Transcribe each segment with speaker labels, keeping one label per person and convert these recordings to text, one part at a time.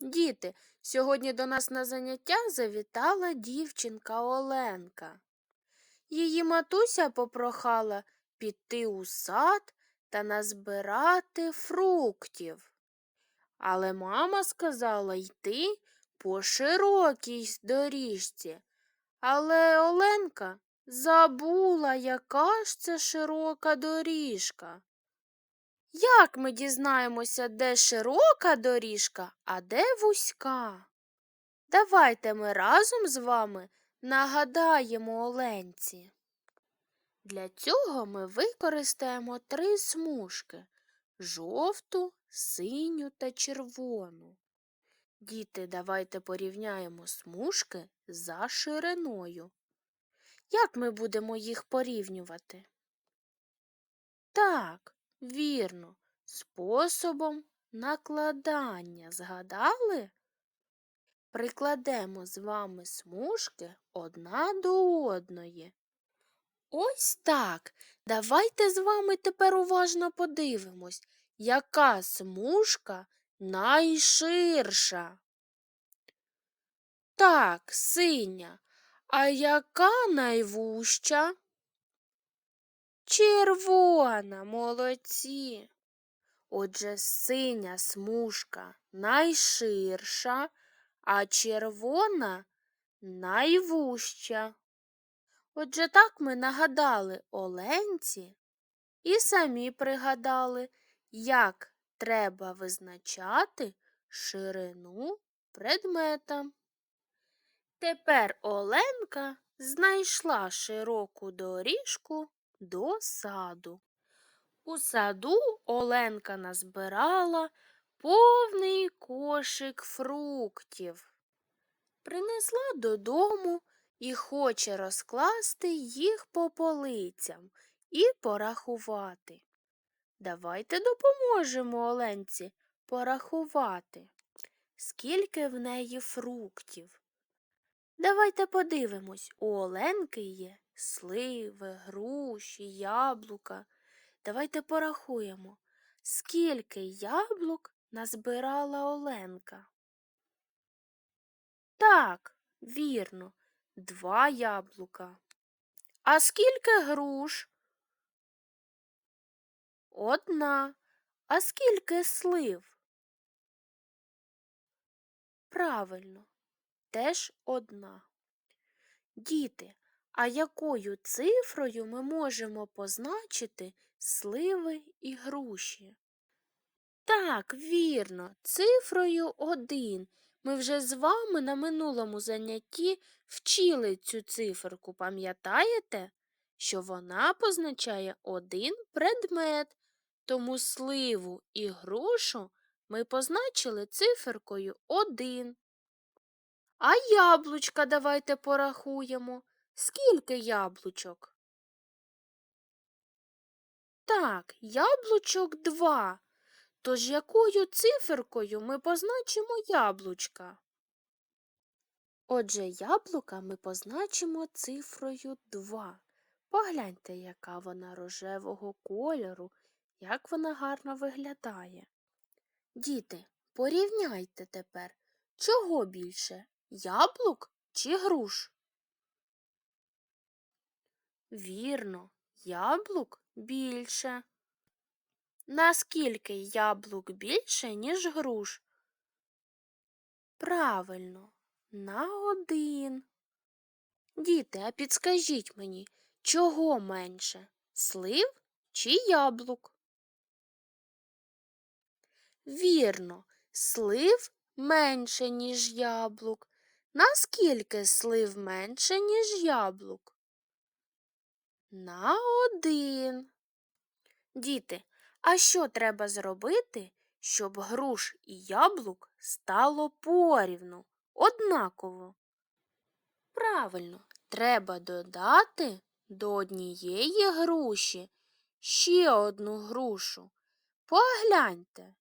Speaker 1: Діти, сьогодні до нас на заняття завітала дівчинка Оленка. Її матуся попрохала піти у сад та назбирати фруктів. Але мама сказала йти по широкій доріжці. Але Оленка забула, яка ж це широка доріжка. Як ми дізнаємося, де широка доріжка, а де вузька? Давайте ми разом з вами нагадаємо Оленці. Для цього ми використаємо три смужки жовту, синю та червону. Діти, давайте порівняємо смужки за шириною. Як ми будемо їх порівнювати? Так, вірно, способом накладання. Згадали? Прикладемо з вами смужки одна до одної. Ось так. Давайте з вами тепер уважно подивимось, яка смужка найширша. Так, синя. А яка найвужча? Червона, молодці. Отже, синя смужка найширша, а червона найвужча. Отже, так ми нагадали Оленці і самі пригадали, як треба визначати ширину предмета. Тепер Оленка знайшла широку доріжку до саду. У саду Оленка назбирала повний кошик фруктів. Принесла додому і хоче розкласти їх по полицям і порахувати. Давайте допоможемо Оленці порахувати, скільки в неї фруктів. Давайте подивимось, у Оленки є сливи, груші, яблука. Давайте порахуємо, скільки яблук назбирала Оленка. Так, вірно, два яблука. А скільки груш? Одна. А скільки слив? Правильно, теж одна. Діти, а якою цифрою ми можемо позначити сливи і груші? Так, вірно, цифрою один. Ми вже з вами на минулому занятті вчили цю циферку, пам'ятаєте? Що вона позначає один предмет, тому сливу і грушу ми позначили циферкою один. А яблучка давайте порахуємо. Скільки яблучок? Так, яблучок два. Тож якою циферкою ми позначимо яблучка? Отже, яблука ми позначимо цифрою 2. Погляньте, яка вона рожевого кольору, як вона гарно виглядає. Діти, порівняйте тепер, чого більше яблук чи груш? Вірно, яблук більше. Наскільки яблук більше, ніж груш? Правильно, на один. Діти, а підскажіть мені, чого менше? Слив чи яблук? Вірно, слив менше, ніж яблук. Наскільки слив менше, ніж яблук? На один. Діти, а що треба зробити, щоб груш і яблук стало порівну, однаково? Правильно, треба додати до однієї груші ще одну грушу. Погляньте.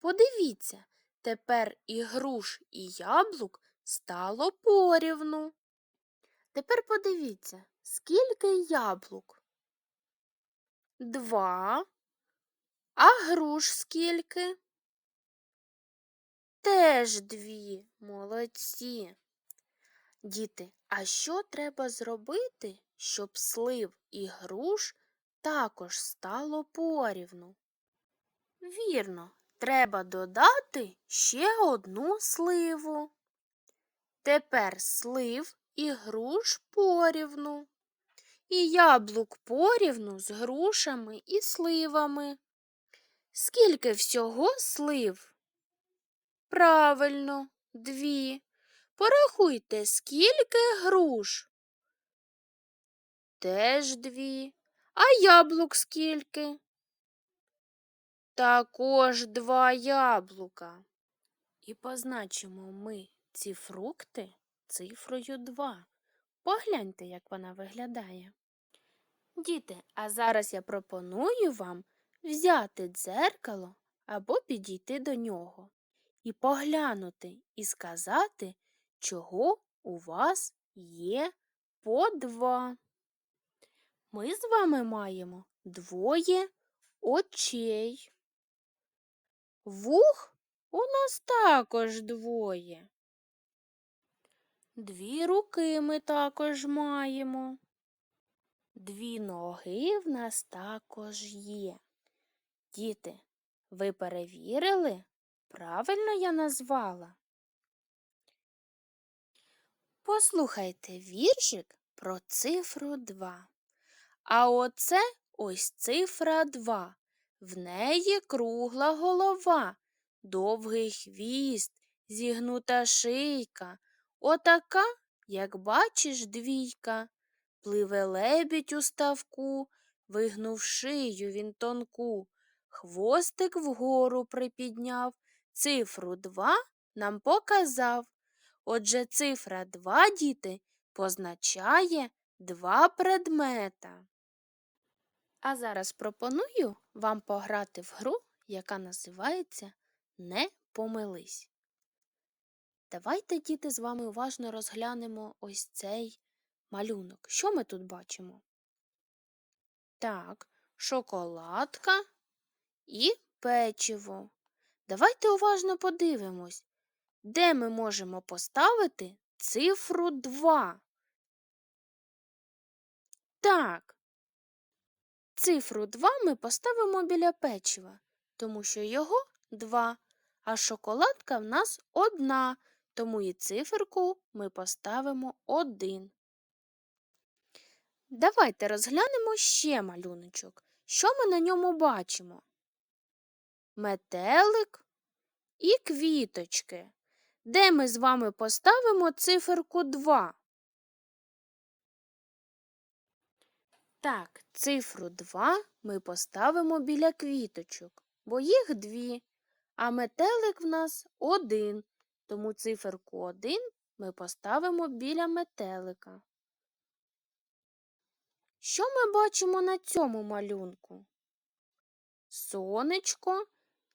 Speaker 1: Подивіться, тепер і груш, і яблук стало порівну. Тепер подивіться, скільки яблук? Два. А груш скільки? Теж дві. Молодці. Діти, а що треба зробити, щоб слив і груш також стало порівну? Вірно, треба додати ще одну сливу. Тепер слив і груш порівну. І яблук порівну з грушами і сливами. Скільки всього слив? Правильно, дві. Порахуйте, скільки груш. Теж дві. А яблук скільки? Також два яблука. І позначимо ми ці фрукти цифрою 2. Погляньте, як вона виглядає. Діти, а зараз я пропоную вам взяти дзеркало або підійти до нього і поглянути і сказати, чого у вас є по два. Ми з вами маємо двоє очей. Вух у нас також двоє. Дві руки ми також маємо. Дві ноги в нас також є. Діти, ви перевірили? Правильно я назвала? Послухайте віршик про цифру 2. А оце ось цифра 2. В неї кругла голова, довгий хвіст, зігнута шийка. Отака, як бачиш, двійка. Пливе лебідь у ставку, вигнув шию він тонку, хвостик вгору припідняв, цифру два нам показав. Отже, цифра два, діти, позначає два предмета. А зараз пропоную вам пограти в гру, яка називається Не помились. Давайте, діти, з вами уважно розглянемо ось цей малюнок. Що ми тут бачимо? Так, шоколадка і печиво. Давайте уважно подивимось, де ми можемо поставити цифру 2. Так, цифру 2 ми поставимо біля печива, тому що його 2, а шоколадка в нас одна, тому і циферку ми поставимо 1. Давайте розглянемо ще малюночок. Що ми на ньому бачимо? Метелик і квіточки. Де ми з вами поставимо циферку 2? Так, цифру 2 ми поставимо біля квіточок, бо їх дві, а метелик в нас один, тому циферку 1 ми поставимо біля метелика. Що ми бачимо на цьому малюнку? Сонечко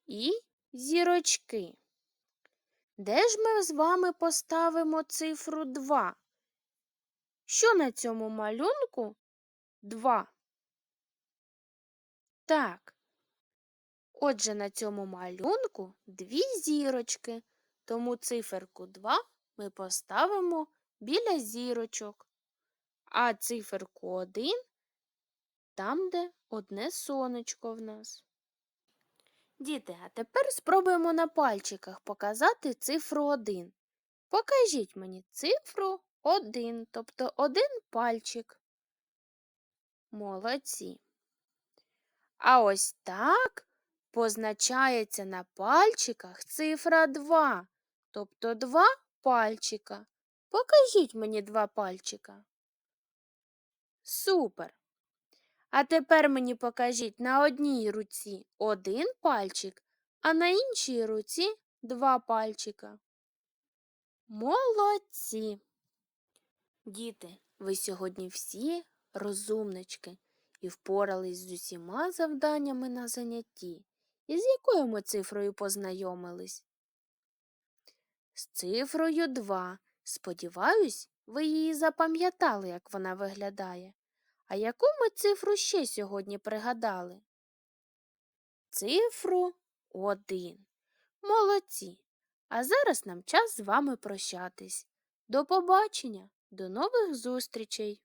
Speaker 1: і зірочки. Де ж ми з вами поставимо цифру 2? Що на цьому малюнку 2? Так. Отже, на цьому малюнку дві зірочки, тому циферку 2 ми поставимо біля зірочок а циферку 1 там, де одне сонечко в нас. Діти, а тепер спробуємо на пальчиках показати цифру 1. Покажіть мені цифру 1, тобто один пальчик. Молодці. А ось так позначається на пальчиках цифра 2, тобто два пальчика. Покажіть мені два пальчика. Супер. А тепер мені покажіть на одній руці один пальчик, а на іншій руці два пальчика. Молодці. Діти, ви сьогодні всі розумнички і впорались з усіма завданнями на занятті. І з якою ми цифрою познайомились? З цифрою 2. Сподіваюсь, ви її запам'ятали, як вона виглядає. А яку ми цифру ще сьогодні пригадали? Цифру один. Молодці. А зараз нам час з вами прощатись. До побачення, до нових зустрічей!